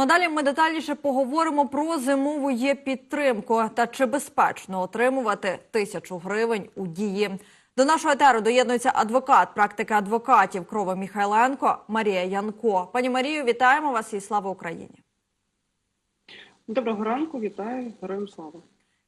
Ну а далі ми детальніше поговоримо про зимову є підтримку та чи безпечно отримувати тисячу гривень у дії. До нашого етеру доєднується адвокат практики адвокатів Крова Міхайленко Марія Янко. Пані Марію, вітаємо вас і слава Україні. Доброго ранку, вітаю, героям слава.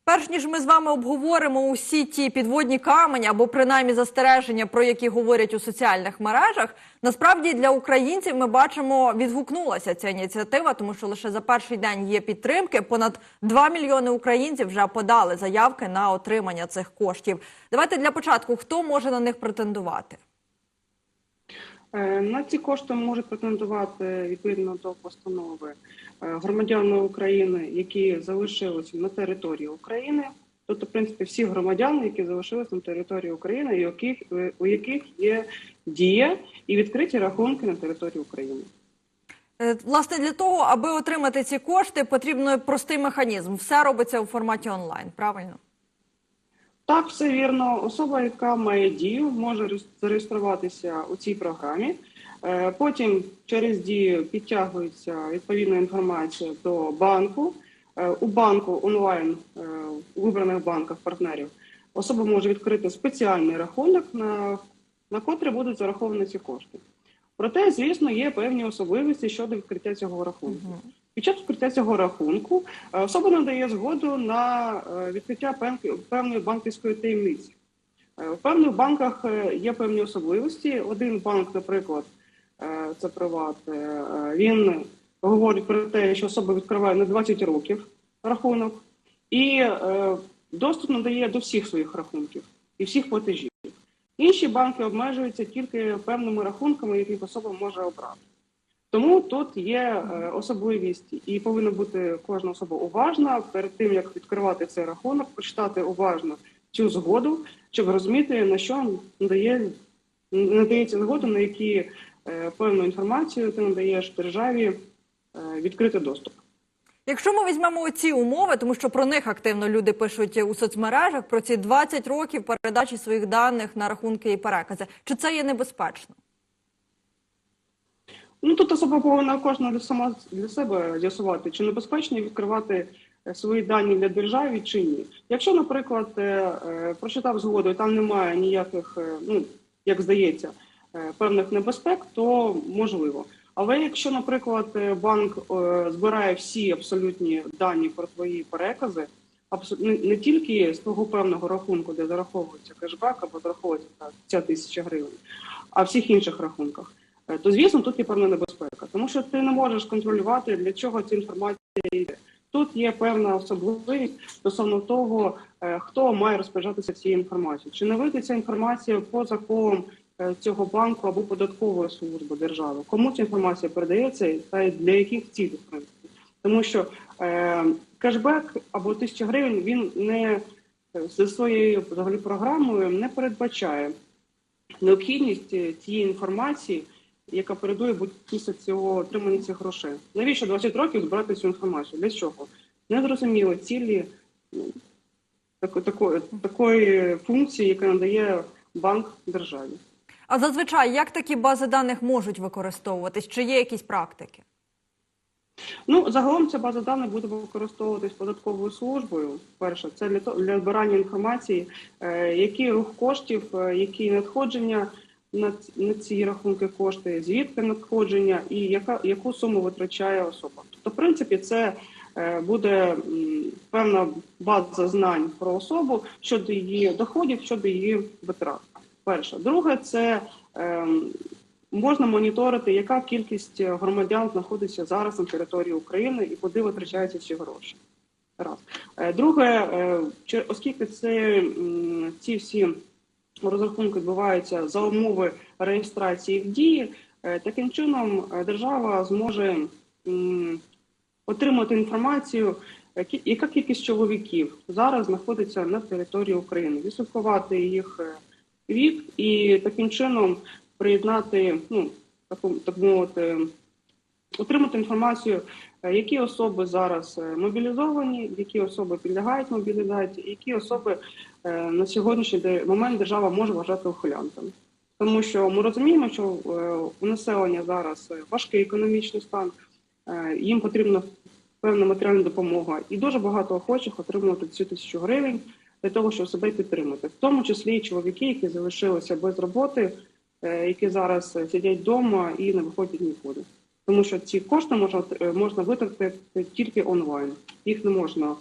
Перш ніж ми з вами обговоримо усі ті підводні камені або принаймні застереження, про які говорять у соціальних мережах, насправді для українців ми бачимо, відгукнулася ця ініціатива, тому що лише за перший день є підтримки. Понад 2 мільйони українців вже подали заявки на отримання цих коштів. Давайте для початку хто може на них претендувати. Е, На ці кошти можуть претендувати відповідно до постанови громадяни України, які залишилися на території України, тобто, в принципі, всі громадяни, які залишилися на території України, і у яких, е, у яких є дія і відкриті рахунки на території України. Е, Власне, для того, аби отримати ці кошти, потрібно простий механізм. Все робиться у форматі онлайн. Правильно? Так, все вірно. Особа, яка має дію, може зареєструватися у цій програмі. Е, Потім через дію підтягується відповідна інформація до банку. Е, У банку онлайн е, у вибраних банках партнерів особа може відкрити спеціальний рахунок, на, на котрий будуть зараховані ці кошти. Проте, звісно, є певні особливості щодо відкриття цього рахунку. Під час відкриття цього рахунку особа надає згоду на відкриття певної банківської таємниці. В певних банках є певні особливості. Один банк, наприклад, це приват, е, він говорить про те, що особа відкриває на 20 років рахунок, і е, доступ надає до всіх своїх рахунків і всіх платежів. Інші банки обмежуються тільки певними рахунками, яких особа може обрати. Тому тут є е, особливість, і повинна бути кожна особа уважна перед тим, як відкривати цей рахунок, прочитати уважно цю згоду, щоб розуміти, на що надає, надається згода, на які певну інформацію ти надаєш державі е, відкрити доступ. Якщо ми візьмемо ці умови, тому що про них активно люди пишуть у соцмережах про ці 20 років передачі своїх даних на рахунки і перекази, чи це є небезпечно? Ну тут особа повинна кожна для сама для себе з'ясувати, чи небезпечно відкривати е, свої дані для держави чи ні. Якщо, наприклад, е, е, прочитав згоду, і там немає ніяких, е, ну як здається, е, певних небезпек, то можливо. Але якщо, наприклад, е, банк е, збирає всі абсолютні дані про твої перекази, не, тільки з того певного рахунку, де зараховується кешбек або зараховується ця тисяча гривень, а всіх інших рахунках, е, то звісно тут є певна небезпека, тому що ти не можеш контролювати, для чого ця інформація йде. Тут є певна особливість стосовно того, е, хто має розпоряджатися цією інформацією. Чи не вийде ця інформація поза колом е, цього банку або податкової служби держави? Кому ця інформація передається та для яких цілей, в принципі? Тому що е, кешбек або тисяча гривень він не е, за своєю взагалі програмою не передбачає необхідність е, тієї інформації, яка передує після цього отримання цих грошей. Навіщо 20 років збирати цю інформацію? Для чого? Незрозуміло цілі ну, тако- такої, такої функції, яка надає банк державі. А зазвичай як такі бази даних можуть використовуватись? Чи є якісь практики? Ну, загалом ця база даних буде використовуватись податковою службою. Перше, це для для збирання інформації, е, який рух коштів, е, які надходження на, ці рахунки кошти, звідки надходження і яка яку суму витрачає особа. Тобто, в принципі, це е, буде певна база знань про особу щодо її доходів, щодо її витрат. Перше, друге, це ем, можна моніторити, яка кількість громадян знаходиться зараз на території України і куди витрачаються ці гроші. Раз. Е, Друге, е, оскільки це ці всі розрахунки відбуваються за умови реєстрації в дії, е, таким чином е, держава зможе м, отримати інформацію, е, яка кількість чоловіків зараз знаходиться на території України, відслідкувати їх е, вік і таким чином приєднати, ну таку так мовити, отримати інформацію, е, які особи зараз е, мобілізовані, які особи підлягають мобілізації, які особи е, на сьогоднішній момент держава може вважати ухилянтами. Тому що ми розуміємо, що у населення зараз важкий економічний стан, їм потрібна певна матеріальна допомога, і дуже багато охочих отримувати цю тисячу гривень для того, щоб себе підтримати, в тому числі і чоловіки, які залишилися без роботи, е, які зараз сидять вдома і не виходять нікуди. Тому що ці кошти можна е, можна витратити тільки онлайн. Їх не можна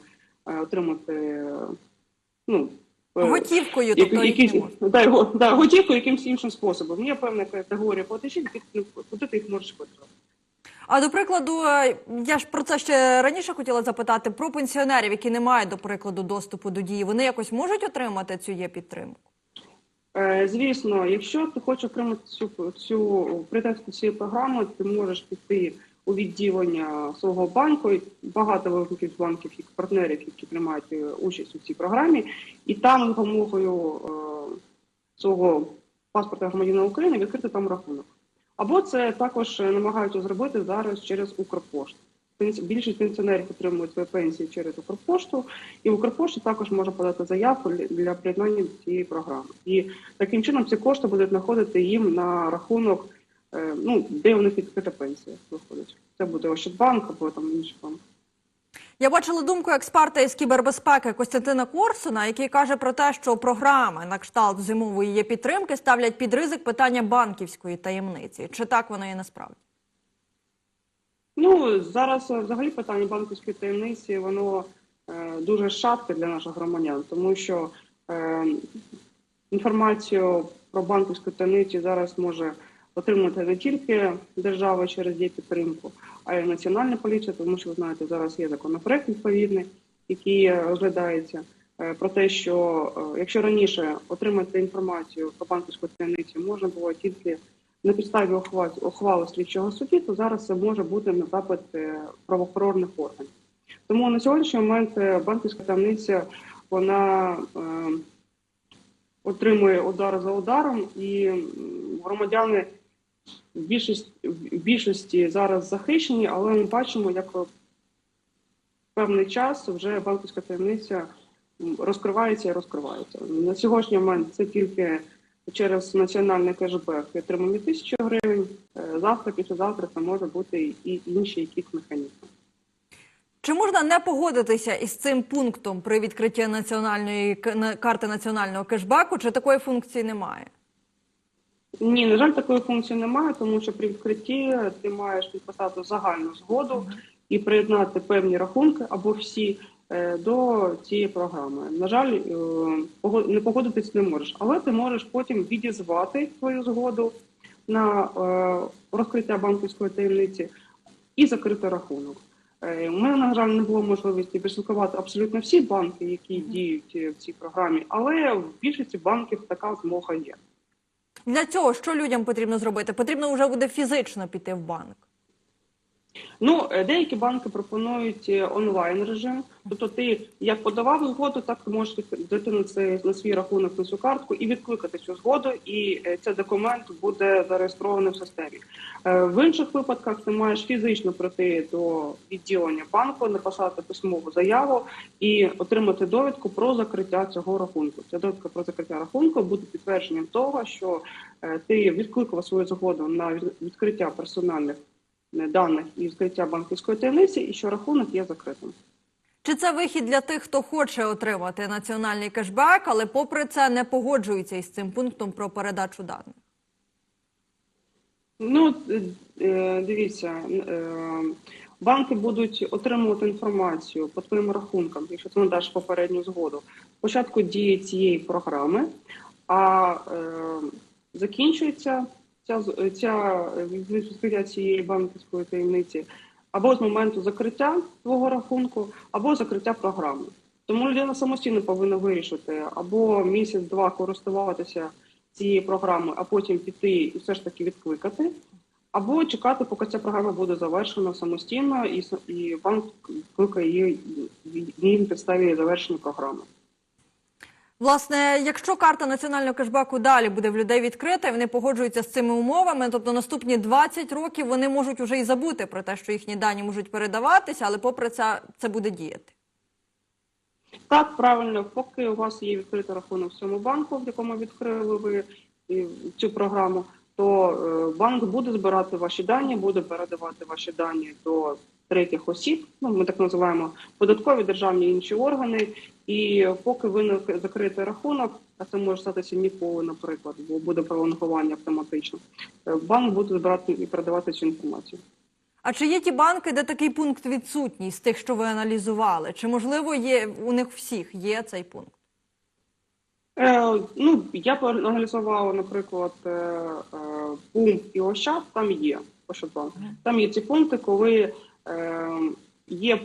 е, отримати ну, Готівкою, тобто якісь, да, да, готівкою якимось іншим способом. Є певна категорія платежів, куди ти їх можеш витратити. А до прикладу, е, я ж про це ще раніше хотіла запитати про пенсіонерів, які не мають, до прикладу, доступу до дії. Вони якось можуть отримати цю є підтримку? Е, Звісно, якщо ти хочеш отримати цю цю притесту цієї програми, ти можеш піти у відділення свого банку. Багато великих банків і партнерів, які приймають е, участь у цій програмі, і там допомогою свого паспорта громадянина України відкрити там рахунок. Або це також е, намагаються зробити зараз через Укрпошту. Більшість пенсіонерів отримують свої пенсії через Укрпошту, і Укрпошта також може подати заявку для- приєднання до цієї програми. І таким чином ці кошти будуть знаходити їм на рахунок, е, ну де у них відкрита пенсія виходить. Це буде Ощадбанк або там інший банк. Я бачила думку експерта із кібербезпеки Костянтина Корсуна, який каже про те, що програми на кшталт зимової є підтримки ставлять під ризик питання банківської таємниці. Чи так воно є насправді? Ну зараз е, взагалі питання банківської таємниці воно е, дуже шатке для наших громадян, тому що е, інформацію про банківську таємницю зараз може отримати не тільки держава через її підтримку, а й національна поліція, тому що ви знаєте, зараз є законопроект відповідний, який е, розглядається. е, Про те, що е, якщо раніше отримати інформацію про банківську таємницю можна було тільки на підставі ухвали, слідчого судді, то зараз це може бути на запит правоохоронних органів. Тому на сьогоднішній момент банківська таємниця вона е, отримує удар за ударом, і громадяни в більшості, в більшості зараз захищені, але ми бачимо, як певний час вже банківська таємниця розкривається і розкривається. На сьогоднішній момент це тільки через національний кешбек отримані тисячі гривень. Е, Завтра, післязавтра це може бути і інші якісь механізми. Чи можна не погодитися із цим пунктом при відкритті національної карти національного кешбеку? Чи такої функції немає? Ні, на жаль, такої функції немає, тому що при відкритті ти маєш підписати загальну згоду і приєднати певні рахунки або всі е, до цієї програми. На жаль, е, не погодитись не можеш, але ти можеш потім відізвати свою згоду на е, розкриття банківської таємниці і закрити рахунок. У мене, на жаль, не було можливості відслідкувати абсолютно всі банки, які діють в цій програмі, але в більшості банків така змога є. Для цього що людям потрібно зробити? Потрібно вже буде фізично піти в банк. Ну, е, деякі банки пропонують е, онлайн режим. Тобто, ти як подавав згоду, так ти можеш дати на це на свій рахунок на цю картку і відкликати цю згоду, і е, цей документ буде зареєстрований в системі. В інших випадках ти маєш фізично прийти до відділення банку, написати письмову заяву і отримати довідку про закриття цього рахунку. Ця довідка про закриття рахунку буде підтвердженням того, що ти відкликав свою згоду на відкриття персональних даних і відкриття банківської таємниці, і що рахунок є закритим. Чи це вихід для тих, хто хоче отримати національний кешбек, але попри це не погоджується із цим пунктом про передачу даних? Ну е, е, дивіться, е, банки будуть отримувати інформацію по твоїм рахункам, якщо ти надаш попередню згоду. Спочатку дії цієї програми, а е, закінчується ця з- ця е, відкриття цієї банківської таємниці або з моменту закриття твого рахунку, або закриття програми. Тому людина самостійно повинна вирішити або місяць-два користуватися цією програмою, а потім піти і все ж таки відкликати, або чекати, поки ця програма буде завершена самостійно, і, і банк відкликає її її підставі завершення програми. Власне, якщо карта національного кешбеку далі буде в людей відкрита, і вони погоджуються з цими умовами, тобто наступні 20 років вони можуть уже і забути про те, що їхні дані можуть передаватися, але попри це це буде діяти. Так, правильно, поки у вас є відкритий рахунок в цьому банку, в якому відкрили ви цю програму, то е, банк буде збирати ваші дані, буде передавати ваші дані до третіх осіб. Ну ми так називаємо податкові державні інші органи. І поки ви не закриєте рахунок, а це може статися ніколи, наприклад, бо буде пролонгування автоматично. е, Банк буде збирати і передавати цю інформацію. А чи є ті банки, де такий пункт відсутній з тих, що ви аналізували? Чи можливо є у них всіх є цей пункт? Е, ну, я проаналізувала, наприклад, е, е, пункт і Ощад, там є Ощадбанк. Там є ці пункти, коли є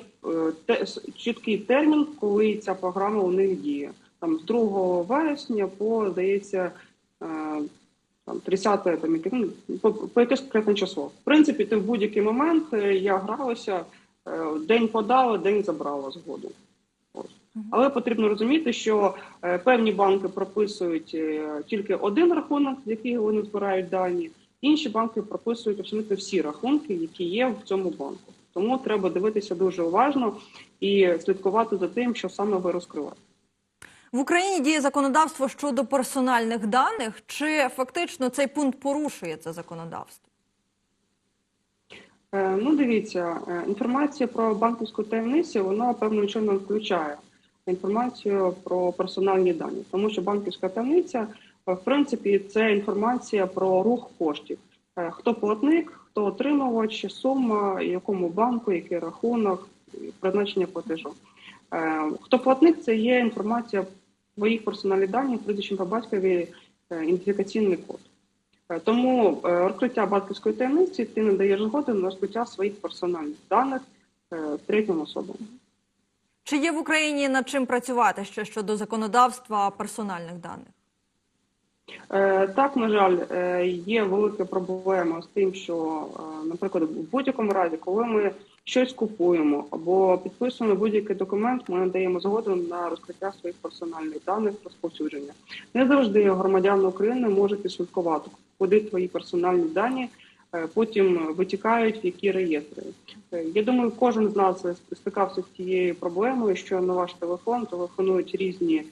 е, чіткий термін, коли ця програма у них діє. Там з 2 вересня по, здається, е, там 30 там, яке- ну, по, по якесь конкретне число. В принципі, ти в будь-який момент е, я гралася, день подала, день забрала згоду. Але потрібно розуміти, що певні банки прописують тільки один рахунок, з якого вони збирають дані. Інші банки прописують абсолютно всі рахунки, які є в цьому банку. Тому треба дивитися дуже уважно і слідкувати за тим, що саме ви розкриваєте. В Україні діє законодавство щодо персональних даних. Чи фактично цей пункт порушує це законодавство? Е, Ну, дивіться, е, інформація про банківську таємницю вона певним чином включає інформацію про персональні дані, тому що банківська таємниця, е, в принципі, це інформація про рух коштів. Е, Хто платник, хто отримувач, сума, якому банку, який рахунок, призначення платежу. Е, Хто платник, це є інформація твоїх персональних даних, прізвищем по батькові, е, ідентифікаційний код. Тому розкриття банківської таємниці ти не даєш згоди на розкриття своїх персональних даних третім особам. Чи є в Україні над чим працювати ще щодо законодавства персональних даних? Е, Так, на жаль, е, є велика проблема з тим, що, е, наприклад, в будь-якому разі, коли ми щось купуємо або підписуємо будь-який документ, ми надаємо згоду на розкриття своїх персональних даних розповсюдження. Не завжди громадяни України можуть відслідкувати, куди твої персональні дані потім витікають, в які реєстри. Я думаю, кожен з нас стикався з цією проблемою, що на ваш телефон телефонують різні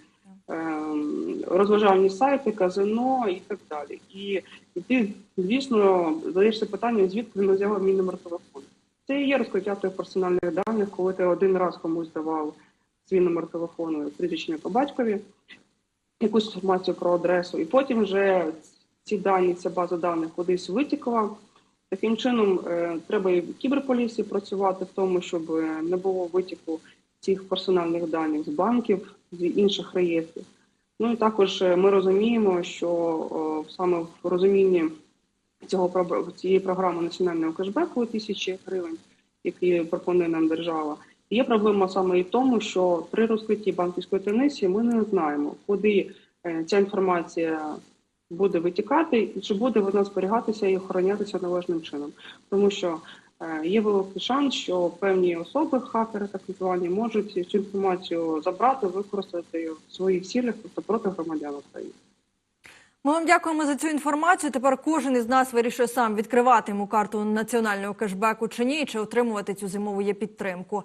розважальні сайти, казино і так далі. І, і ти, звісно, задаєшся питанням, звідки він взяв мій номер телефону. Це і є розкриття твоїх персональних даних, коли ти один раз комусь давав свій номер телефону, прізвище по батькові, якусь інформацію про адресу, і потім вже ці дані, ця база даних кудись витікла. Таким чином, е, треба і в кіберполісі працювати в тому, щоб е, не було витіку цих персональних даних з банків, з інших реєстрів. Ну і також е, ми розуміємо, що саме в розумінні цього цієї програми національного кешбеку тисячі гривень, які пропонує нам держава. Є проблема саме і в тому, що при розкритті банківської таємниці ми не знаємо, куди е, ця інформація буде витікати, і чи буде вона зберігатися і охоронятися належним чином, тому що е, є великий шанс, що певні особи, хакери так звані, можуть цю інформацію забрати, використати в своїх цілях, тобто проти громадян України. Ми вам дякуємо за цю інформацію. Тепер кожен із нас вирішує сам відкривати йому карту національного кешбеку чи ні, чи отримувати цю зимову є підтримку.